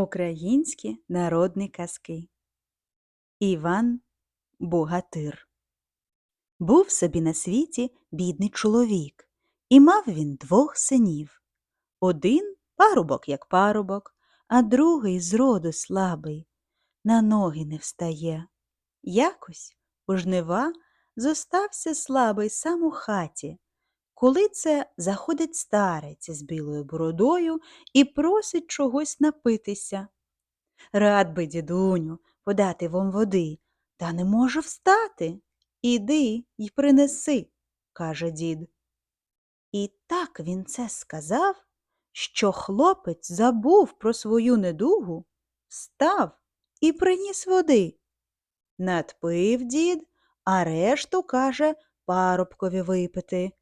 Українські народні казки. Іван Богатир. Був собі на світі бідний чоловік, і мав він двох синів. Один парубок, як парубок, а другий зроду слабий, на ноги не встає. Якось у жнива зостався слабий сам у хаті, коли це заходить старець з білою бородою і просить чогось напитися. Рад би, дідуню, подати вам води, та не можу встати. Іди й принеси, каже дід. І так він це сказав, що хлопець забув про свою недугу, став і приніс води. Надпив дід, а решту, каже, парубкові випити.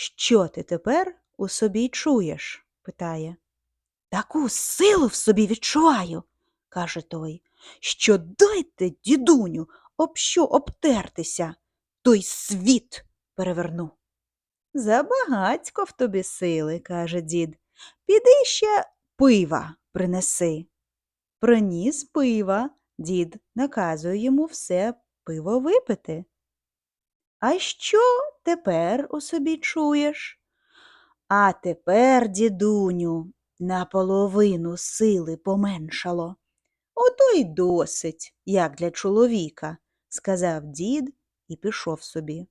Що ти тепер у собі чуєш? питає. Таку силу в собі відчуваю, каже той, що дайте, дідуню, об що обтертися, той світ переверну. Забагацько в тобі сили, каже дід. Піди ще пива принеси. Приніс пива, дід наказує йому все пиво випити. А що тепер у собі чуєш? А тепер, дідуню, наполовину сили поменшало. Ото й досить, як для чоловіка, сказав дід і пішов собі.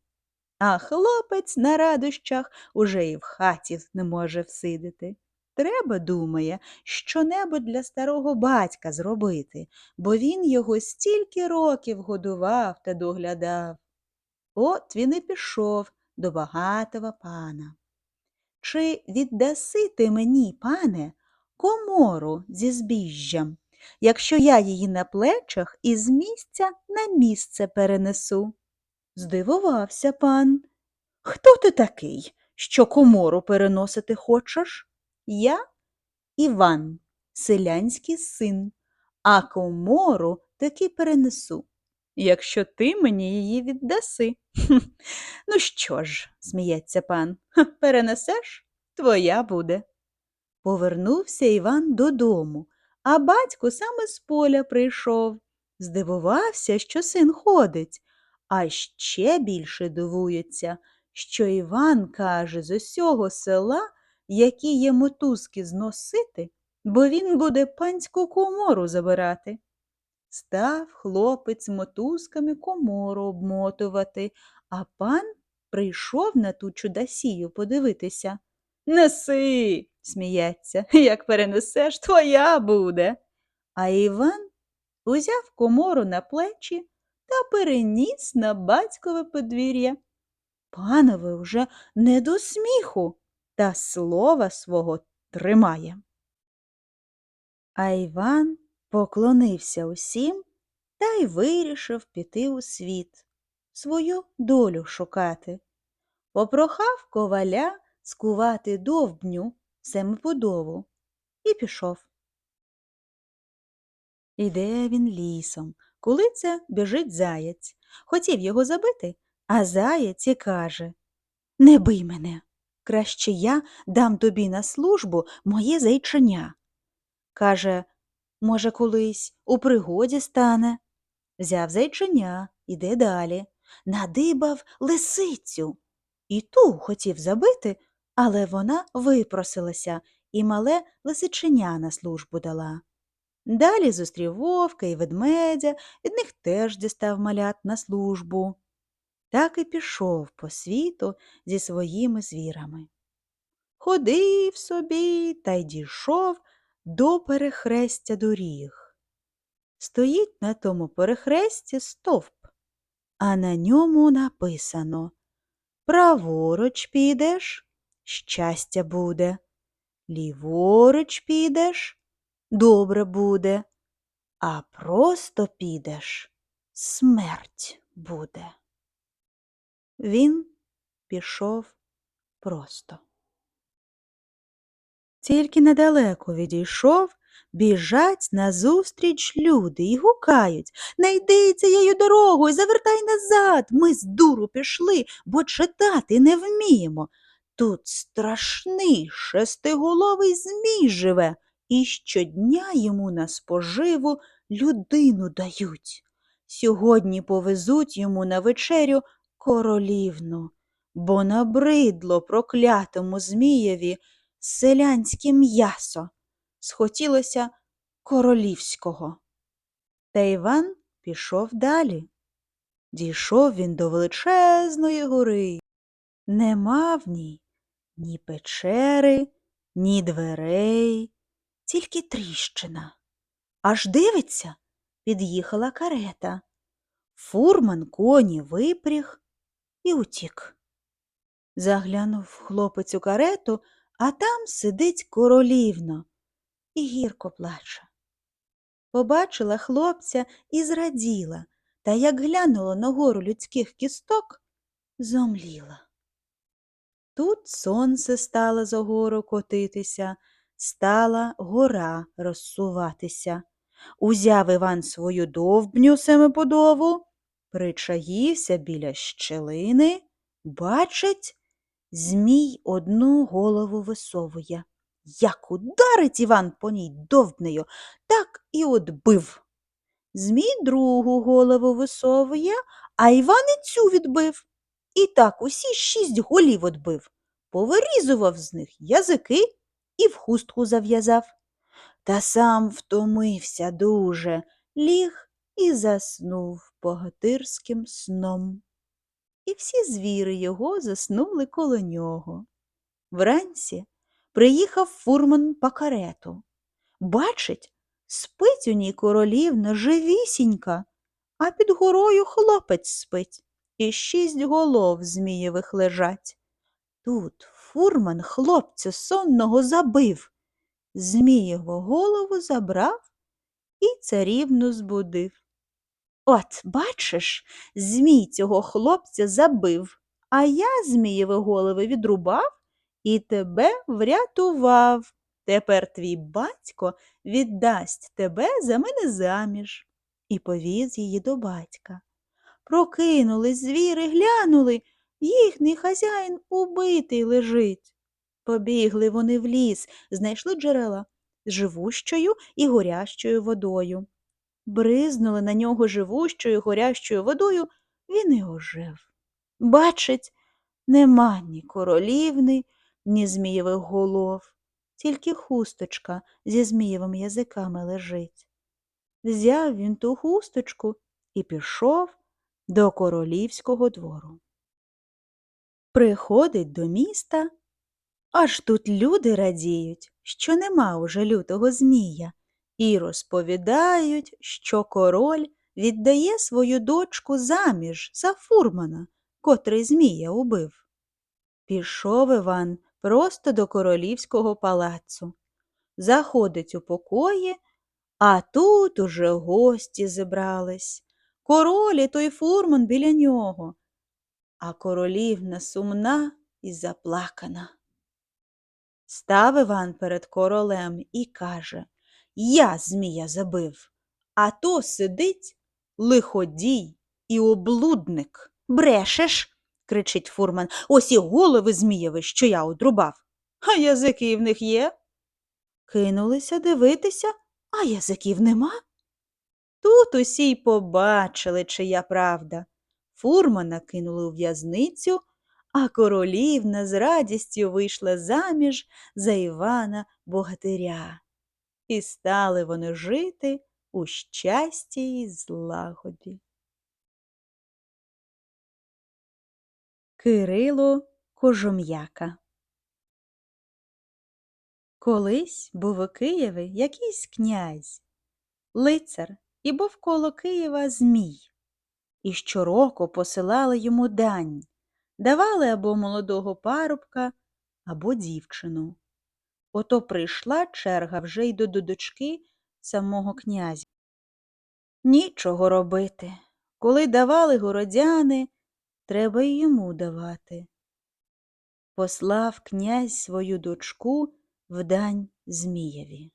А хлопець на радощах уже і в хаті не може всидити. Треба, думає, що-небудь для старого батька зробити, бо він його стільки років годував та доглядав. От він і пішов до багатого пана. Чи віддаси ти мені, пане, комору зі збіжжям, якщо я її на плечах із місця на місце перенесу? Здивувався пан. Хто ти такий, що комору переносити хочеш? Я Іван, селянський син, а комору таки перенесу, якщо ти мені її віддаси. Ну що ж, сміється пан, перенесеш, твоя буде. Повернувся Іван додому, а батько саме з поля прийшов. Здивувався, що син ходить, а ще більше дивується, що Іван каже з усього села, які є мотузки зносити, бо він буде панську комору забирати. Став хлопець мотузками комору обмотувати, а пан прийшов на ту чудасію подивитися. Неси, сміється, як перенесеш, твоя буде. А Іван узяв комору на плечі та переніс на батькове подвір'я. Панове вже не до сміху, та слова свого тримає. А Іван поклонився усім та й вирішив піти у світ, свою долю шукати. Попрохав коваля скувати довбню семипудову і пішов. Іде він лісом, коли це біжить заєць. Хотів його забити, а заєць і каже Не бий мене, краще я дам тобі на службу моє зайченя. Каже, може, колись у пригоді стане. Взяв зайченя, іде далі, надибав лисицю. І ту хотів забити, але вона випросилася і мале лисиченя на службу дала. Далі зустрів вовка і ведмедя, від них теж дістав малят на службу. Так і пішов по світу зі своїми звірами. Ходив собі та й дійшов до перехрестя доріг. Стоїть на тому перехресті стовп, а на ньому написано Праворуч підеш, щастя буде, ліворуч підеш, добре буде, а просто підеш, смерть буде. Він пішов просто. Тільки недалеко відійшов, біжать назустріч люди і гукають Не йди цією дорогою, завертай назад. Ми з дуру пішли, бо читати не вміємо. Тут страшний шестиголовий змій живе і щодня йому на споживу людину дають. Сьогодні повезуть йому на вечерю королівну, бо набридло проклятому Змієві селянське м'ясо. Схотілося королівського. Та Іван пішов далі. Дійшов він до величезної гори. Нема в ній ні печери, ні дверей, тільки тріщина. Аж дивиться, під'їхала карета. Фурман коні випріг і утік. Заглянув хлопець у карету, а там сидить королівна і гірко плаче. Побачила хлопця і зраділа, та як глянула на гору людських кісток, зомліла. Тут сонце стало за гору котитися, стала гора розсуватися. Узяв Іван свою довбню семиподову, причаївся біля щелини, бачить, змій одну голову висовує. Як ударить Іван по ній довбнею, так і отбив. Змій другу голову висовує, а Іван і цю відбив. І так усі шість голів отбив, повирізував з них язики і в хустку зав'язав. Та сам втомився дуже, ліг і заснув богатирським сном. І всі звіри його заснули коло нього. Вранці приїхав фурман по карету. Бачить, спить у ній королівна живісінька, а під горою хлопець спить, і шість голов змієвих лежать. Тут фурман хлопця сонного забив, Змієву голову забрав і царівну збудив. От, бачиш, змій цього хлопця забив, а я змієві голови відрубав і тебе врятував. Тепер твій батько віддасть тебе за мене заміж. І повіз її до батька. Прокинулись звіри, глянули, їхній хазяїн убитий лежить. Побігли вони в ліс, знайшли джерела з живущою і горящою водою. Бризнули на нього живущою, горящою водою, він і ожив. Бачить, нема ні королівни, ні змієвих голов, тільки хусточка зі змієвими язиками лежить. Взяв він ту хусточку і пішов до королівського двору. Приходить до міста, аж тут люди радіють, що нема уже лютого змія, і розповідають, що король віддає свою дочку заміж за фурмана, котрий змія убив. Пішов Іван просто до королівського палацу. Заходить у покої, а тут уже гості зібрались. Король і той фурман біля нього, а королівна сумна і заплакана. Став Іван перед королем і каже Я змія забив, а то сидить лиходій і облудник. Брешеш? кричить фурман. Ось і голови змієви, що я одрубав. А язики в них є? Кинулися дивитися, а язиків нема. Тут усі й побачили, чия правда. Фурмана кинули у в'язницю, а королівна з радістю вийшла заміж за Івана Богатиря. І стали вони жити у щасті й злагоді. Кирило Кожум'яка Колись був у Києві якийсь князь, лицар, і був коло Києва Змій. І щороку посилали йому дань, давали або молодого парубка, або дівчину. Ото прийшла черга вже й до дочки самого князя. Нічого робити. Коли давали городяни, треба й йому давати. Послав князь свою дочку в дань Змієві.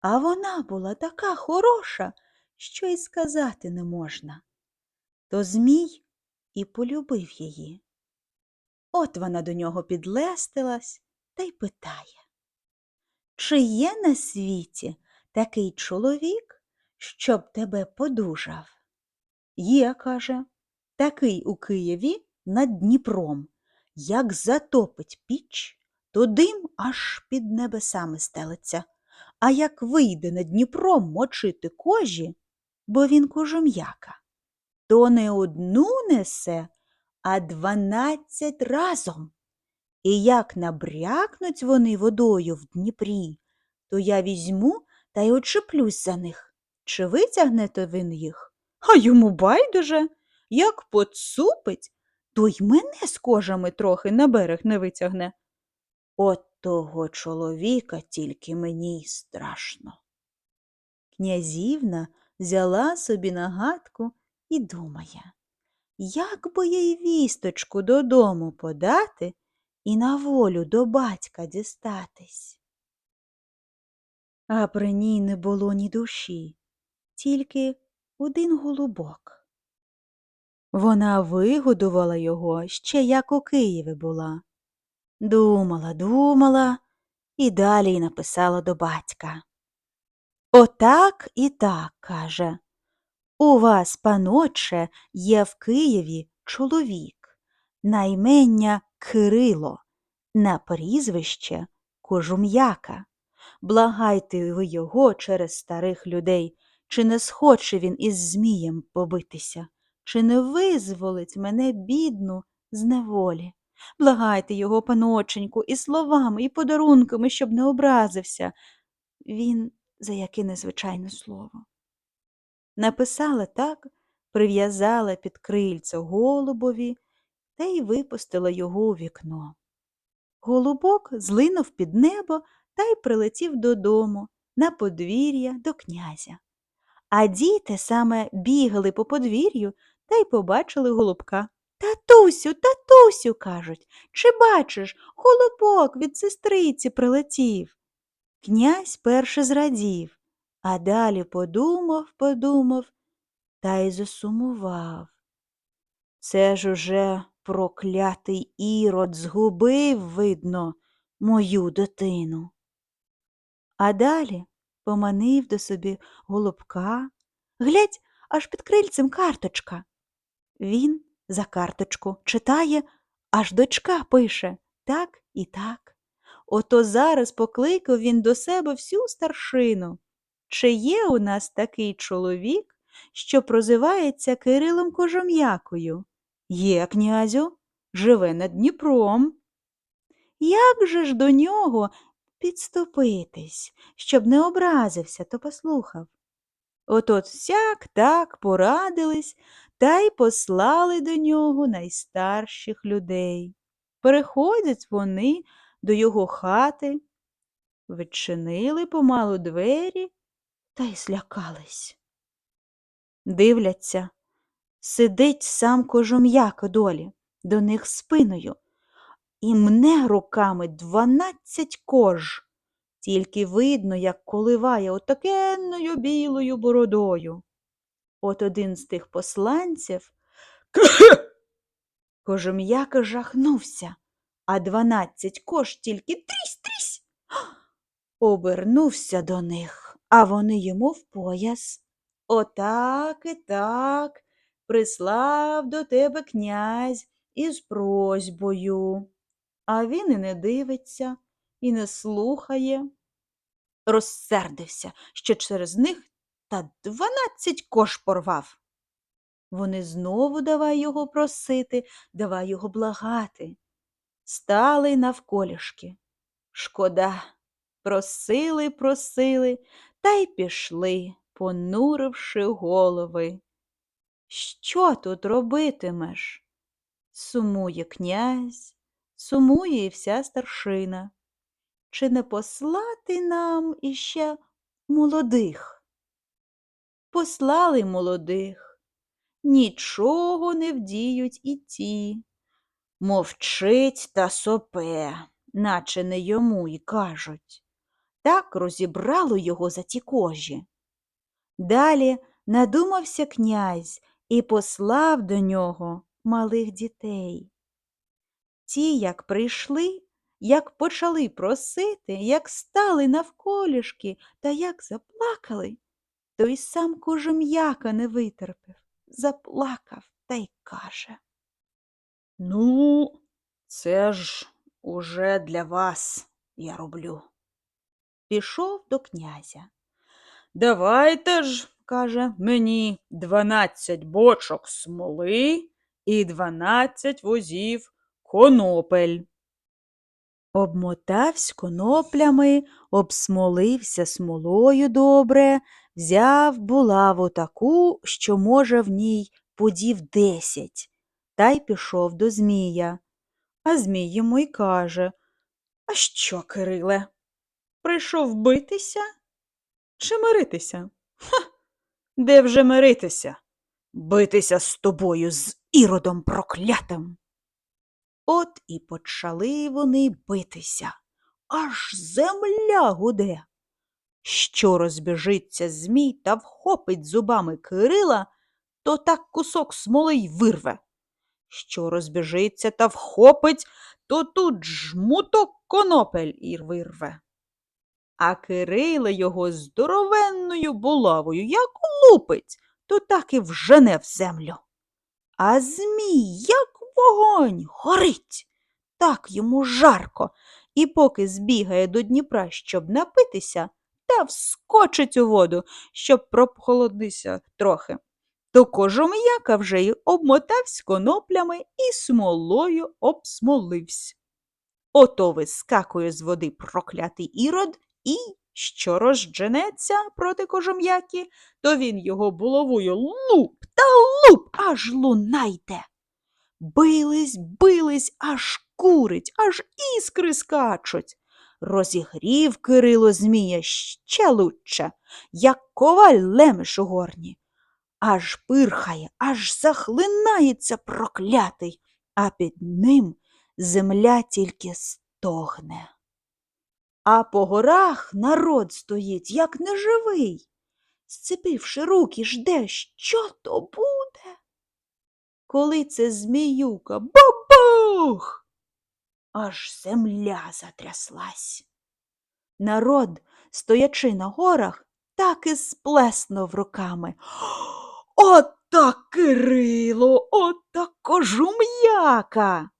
А вона була така хороша, що й сказати не можна. То Змій і полюбив її. От вона до нього підлестилась та й питає чи є на світі такий чоловік, щоб тебе подужав? Є, каже, такий у Києві над Дніпром. Як затопить піч, то дим аж під небесами стелиться. А як вийде над Дніпром мочити кожі, бо він кожум'яка, то не одну несе, а дванадцять разом. І як набрякнуть вони водою в Дніпрі, то я візьму та й очеплюсь за них. Чи витягнете він їх? А йому байдуже, як поцупить, то й мене з кожами трохи на берег не витягне. От того чоловіка тільки мені й страшно. Князівна взяла собі нагадку і думає, як би їй вісточку додому подати і на волю до батька дістатись. А при ній не було ні душі, тільки один голубок. Вона вигодувала його ще як у Києві була. Думала, думала і далі написала до батька. Отак і так, каже. У вас, паноче, є в Києві чоловік, на імення Кирило, на прізвище Кожум'яка. Благайте ви його через старих людей, чи не схоче він із Змієм побитися, чи не визволить мене, бідну, з неволі. Благайте його, паноченьку, і словами, і подарунками, щоб не образився. Він за яке незвичайне слово. Написала так, прив'язала під крильце голубові та й випустила його у вікно. Голубок злинув під небо та й прилетів додому, на подвір'я до князя. А діти саме бігали по подвір'ю та й побачили голубка. Татусю, татусю, кажуть, чи бачиш, голубок від сестриці прилетів. Князь перше зрадів, а далі подумав, подумав та й засумував. Це ж уже проклятий ірод згубив, видно, мою дитину. А далі поманив до собі голубка. Глядь, аж під крильцем карточка. Він за карточку читає, аж дочка пише так і так. Ото зараз покликав він до себе всю старшину. Чи є у нас такий чоловік, що прозивається Кирилом Кожом'якою? Є, князю, живе над Дніпром. Як же ж до нього підступитись, щоб не образився, то послухав. От-от всяк так порадились та й послали до нього найстарших людей. Переходять вони до його хати, відчинили помалу двері та й злякались. Дивляться, сидить сам кожум'як долі, до них спиною, і мне руками дванадцять кож. Тільки видно, як коливає отакенною білою бородою. От один з тих посланців кожум'яка жахнувся, а дванадцять кож тільки трісь трісь. Обернувся до них, а вони йому в пояс. Отак і так прислав до тебе князь із просьбою. А він і не дивиться, і не слухає. Розсердився, що через них та дванадцять кош порвав. Вони знову давай його просити, давай його благати. Стали навколішки. Шкода, просили, просили, та й пішли, понуривши голови. Що тут робитимеш? Сумує князь, сумує і вся старшина. Чи не послати нам іще молодих? Послали молодих, нічого не вдіють і ті. Мовчить та сопе, наче не йому й кажуть. Так розібрало його за ті кожі. Далі надумався князь і послав до нього малих дітей. Ті, як прийшли, як почали просити, як стали навколішки та як заплакали, то й сам кожем'яка не витерпів, заплакав та й каже. Ну, це ж уже для вас я роблю. Пішов до князя. Давайте ж, каже, мені дванадцять бочок смоли і дванадцять возів конопель. Обмотавсь коноплями, обсмолився смолою добре, взяв булаву таку, що, може, в ній подів десять, та й пішов до Змія. А Змій йому й каже А що, Кириле, прийшов битися чи миритися? Ха! Де вже миритися? Битися з тобою, з іродом проклятим. От і почали вони битися, аж земля гуде. Що розбіжиться Змій та вхопить зубами Кирила, то так кусок смоли й вирве. Що розбіжиться та вхопить, то тут жмуток конопель і вирве. А Кирило його здоровенною булавою як лупить, то так і вжене в землю. А Змій, як вогонь, горить, так йому жарко, і поки збігає до Дніпра, щоб напитися, та вскочить у воду, щоб прохолодися трохи. То кожум'яка вже й обмотавсь коноплями і смолою обсмоливсь. Ото вискакує з води проклятий ірод і, що розженеться проти кожум'яки, то він його булавою луп та луп, аж луна йде. Бились, бились, аж курить, аж іскри скачуть. Розігрів Кирило Змія ще лучше, як коваль лемеш у горні. Аж пирхає, аж захлинається проклятий, а під ним земля тільки стогне. А по горах народ стоїть, як неживий, сцепивши руки, жде, що то буде. Коли це зміюка бабух, аж земля затряслась. Народ, стоячи на горах, так і сплеснув руками. Ота Кирило, ота кожум'яка.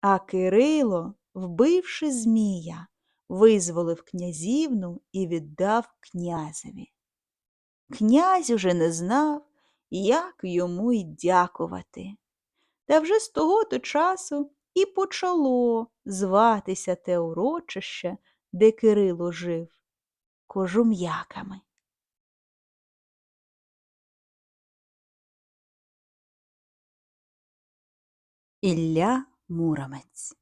А Кирило, вбивши Змія, визволив князівну і віддав князеві. Князь уже не знав, як йому й дякувати. Та вже з того то часу і почало зватися те урочище, де Кирило жив, кожум'яками. Ілля Муромець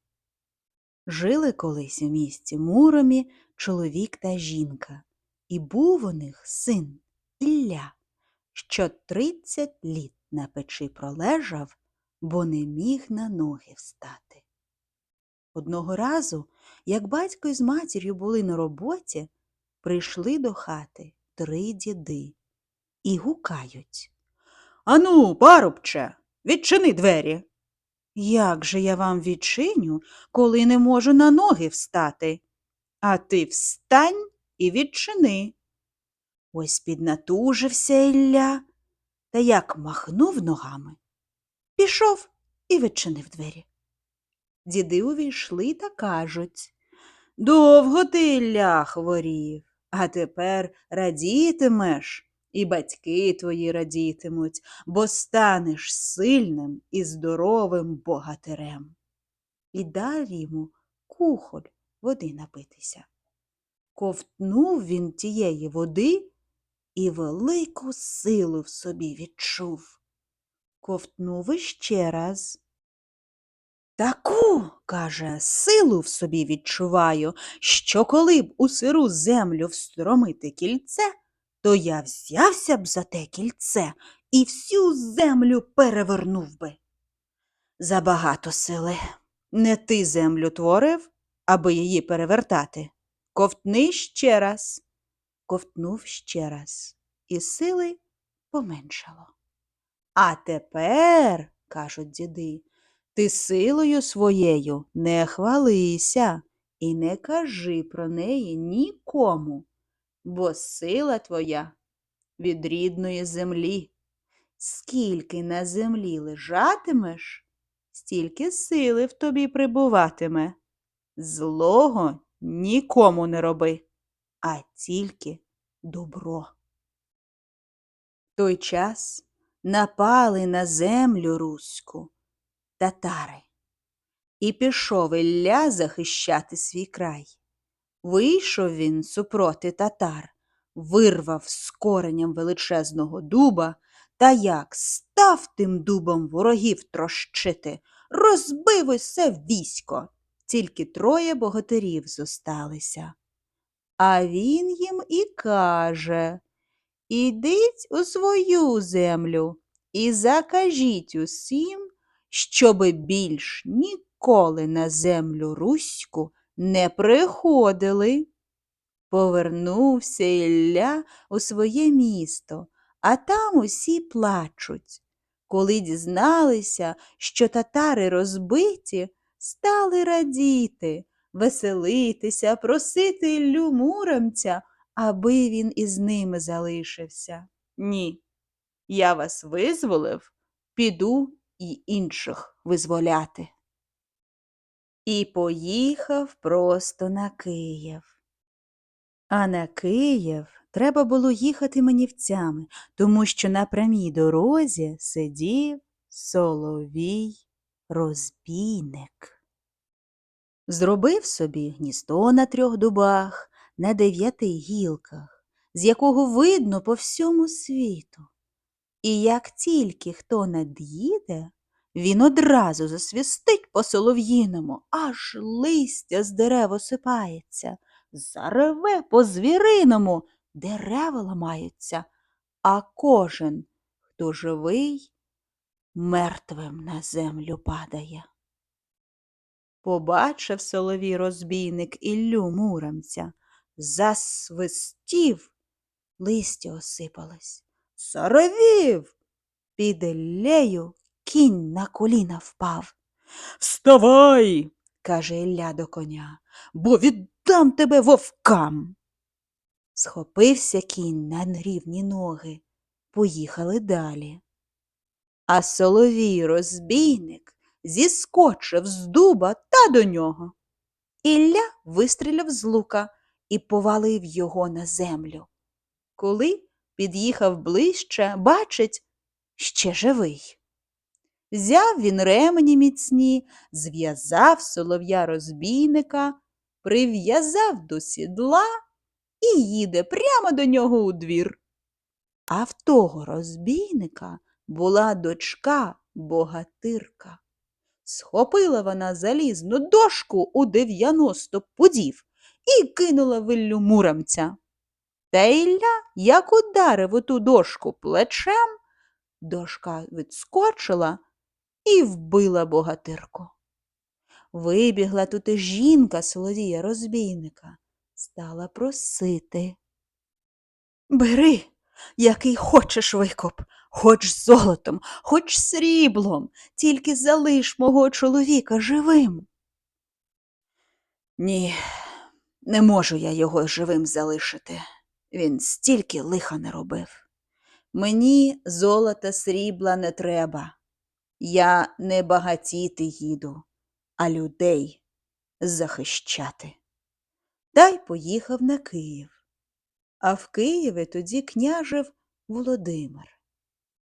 Жили колись у місті Муромі чоловік та жінка, і був у них син Ілля, що тридцять літ на печі пролежав, бо не міг на ноги встати. Одного разу, як батько із матір'ю були на роботі, прийшли до хати три діди і гукають. Ану, парубче, відчини двері. Як же я вам відчиню, коли не можу на ноги встати? А ти встань і відчини. Ось піднатужився Ілля, та як махнув ногами, пішов і відчинив двері. Діди увійшли та кажуть Довго ти, Ілля, хворів, а тепер радітимеш, і батьки твої радітимуть, бо станеш сильним і здоровим богатирем. І дав йому кухоль води напитися. Ковтнув він тієї води і велику силу в собі відчув. Ковтнув іще раз. Таку, каже, силу в собі відчуваю, що коли б у сиру землю встромити кільце, то я взявся б за те кільце і всю землю перевернув би. Забагато сили. Не ти землю творив, аби її перевертати. Ковтни ще раз. Ковтнув ще раз, і сили поменшало. А тепер, кажуть діди, Ти силою своєю не хвалися і не кажи про неї нікому, бо сила твоя від рідної землі. Скільки на землі лежатимеш, стільки сили в тобі прибуватиме. Злого нікому не роби, а тільки добро. Той час напали на землю руську татари. І пішов Ілля захищати свій край. Вийшов він супроти татар, вирвав з коренем величезного дуба, та як став тим дубом ворогів трощити, розбив усе військо, тільки троє богатирів зосталися. А він їм і каже Ідіть у свою землю і закажіть усім, щоби більш ніколи на землю руську не приходили. Повернувся Ілля у своє місто, а там усі плачуть. Коли дізналися, що татари розбиті, стали радіти, веселитися, просити Іллю Муромця, аби він із ними залишився. Ні, я вас визволив, піду і інших визволяти. І поїхав просто на Київ. А на Київ треба було їхати манівцями, тому що на прямій дорозі сидів соловій розбійник. Зробив собі гніздо на трьох дубах, на дев'яти гілках, з якого видно по всьому світу. І як тільки хто над'їде, він одразу засвістить по солов'їному, аж листя з дерев осипається, зареве по звіриному, дерева ламаються, а кожен, хто живий, мертвим на землю падає. Побачив соловій розбійник Іллю Муромця, засвистів, листя осипалось, заревів, під Іллею кінь на коліна впав. Вставай, каже Ілля до коня, бо віддам тебе вовкам. Схопився кінь на рівні ноги, поїхали далі. А соловій розбійник зіскочив з дуба та до нього. Ілля вистріляв з лука і повалив його на землю. Коли під'їхав ближче, бачить, ще живий. Взяв він ремені міцні, зв'язав солов'я розбійника, прив'язав до сідла і їде прямо до нього у двір. А в того розбійника була дочка богатирка. Схопила вона залізну дошку у дев'яносто пудів і кинула виллю муромця. Та Ілля, як ударив у ту дошку плечем, дошка відскочила і вбила богатирку. Вибігла тут і жінка Соловія розбійника, стала просити. Бери, який хочеш викуп, хоч золотом, хоч сріблом, тільки залиш мого чоловіка живим. Ні, не можу я його живим залишити. Він стільки лиха не робив. Мені золота срібла не треба. Я не багатіти їду, а людей захищати. Та й поїхав на Київ. А в Києві тоді княжив Володимир.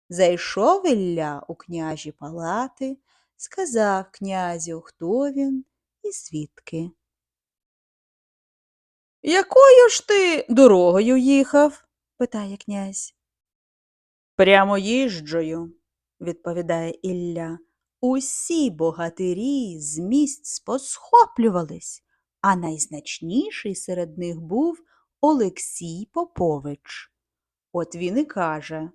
Зайшов Ілля у княжі палати, сказав князю, хто він і звідки. Якою ж ти дорогою їхав? питає князь. Прямо їжджою, відповідає Ілля. Усі богатирі з місць посхоплювались, а найзначніший серед них був Олексій Попович. От він і каже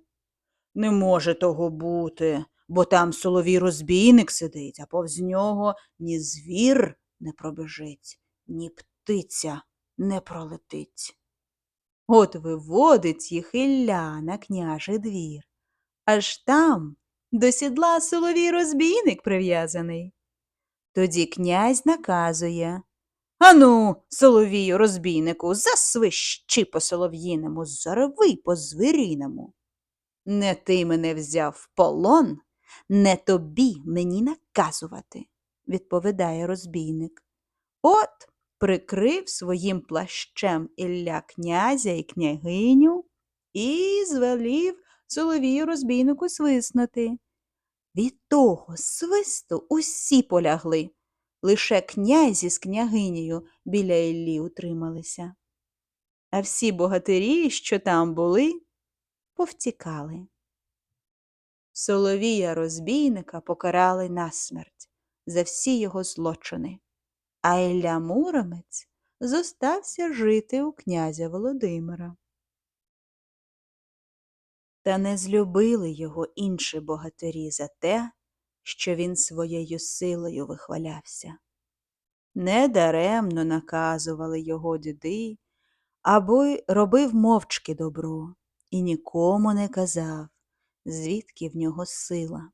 Не може того бути, бо там соловій розбійник сидить, а повз нього ні звір не пробіжить, ні птиця не пролетить. От виводить їх Ілля на княжий двір. Аж там до сідла соловій розбійник прив'язаний. Тоді князь наказує Ану, соловію розбійнику, засвищи по солов'їному, зарви по звіриному. Не ти мене взяв в полон, не тобі мені наказувати, відповідає розбійник. От прикрив своїм плащем Ілля князя і княгиню і звелів соловію розбійнику свиснути. Від того свисту усі полягли. Лише князь із княгинею біля Іллі утрималися. А всі богатирі, що там були, повтікали. Соловія розбійника покарали насмерть за всі його злочини, а Ілля Муромець зостався жити у князя Володимира. Та не злюбили його інші богатирі за те, що він своєю силою вихвалявся. Недаремно наказували його діди, аби робив мовчки добро і нікому не казав, звідки в нього сила.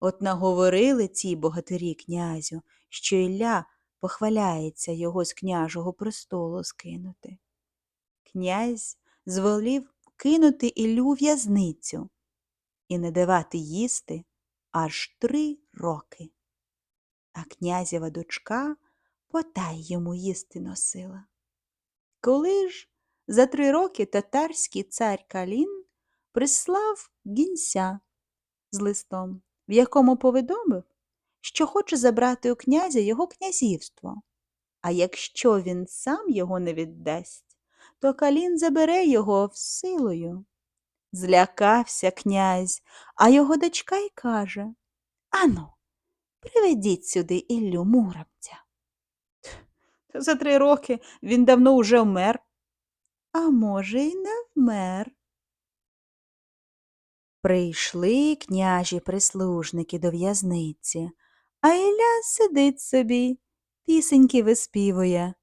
От наговорили ці богатирі князю, що Ілля похваляється його з княжого престолу скинути. Князь зволів кинути Іллю в'язницю і не давати їсти аж три роки. А князєва дочка потай йому їсти носила. Коли ж за три роки татарський цар Калін прислав гінця з листом, в якому повідомив, що хоче забрати у князя його князівство, а якщо він сам його не віддасть, то Калін забере його силою. Злякався князь, а його дочка й каже Ану, приведіть сюди Іллю Муромця. За три роки він давно уже вмер. А може, й не вмер. Прийшли княжі прислужники до в'язниці, а Ілля сидить собі, пісеньки виспівує.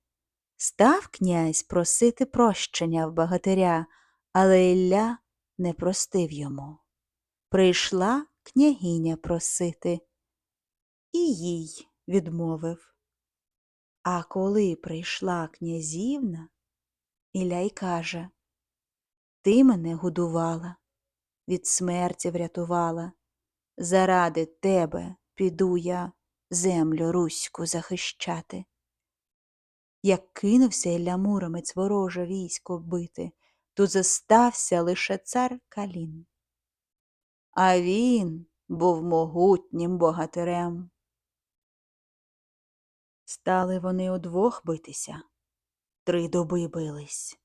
Став князь просити прощення в богатиря, але Ілля не простив йому. Прийшла княгиня просити, і їй відмовив. А коли прийшла князівна, Ілля й каже Ти мене годувала, від смерті врятувала. Заради тебе піду я землю руську захищати. Як кинувся Ілля Муромець вороже військо бити, то зостався лише цар Калін. А він був могутнім богатирем. Стали вони удвох битися, три доби бились.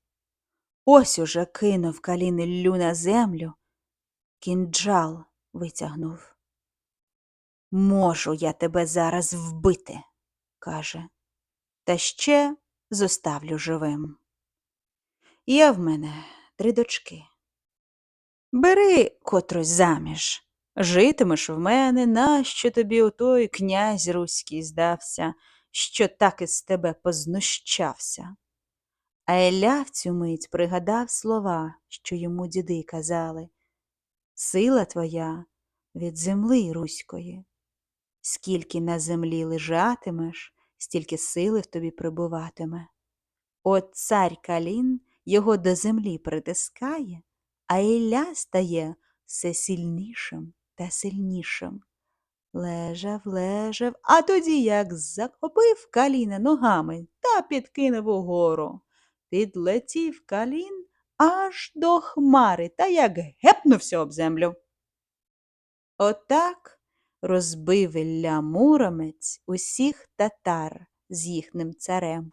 Ось уже кинув Калін Іллю на землю, кінджал витягнув. Можу я тебе зараз вбити, каже, та ще зоставлю живим. Є в мене три дочки. Бери котрусь заміж, житимеш в мене, нащо тобі отой князь руський здався, що так із тебе познущався. А Еля в цю мить пригадав слова, що йому діди казали Сила твоя від земли руської. Скільки на землі лежатимеш, стільки сили в тобі прибуватиме. От цар Калін його до землі притискає, а Ілля стає все сильнішим та сильнішим. Лежав, лежав, а тоді як закопив каліна ногами та підкинув угору. Підлетів калін аж до хмари та як гепнувся об землю. Отак розбив Ілля Муромець усіх татар з їхнім царем,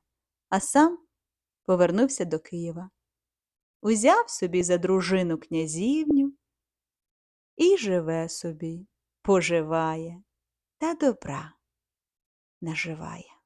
а сам повернувся до Києва. Узяв собі за дружину князівню і живе собі, поживає та добра наживає.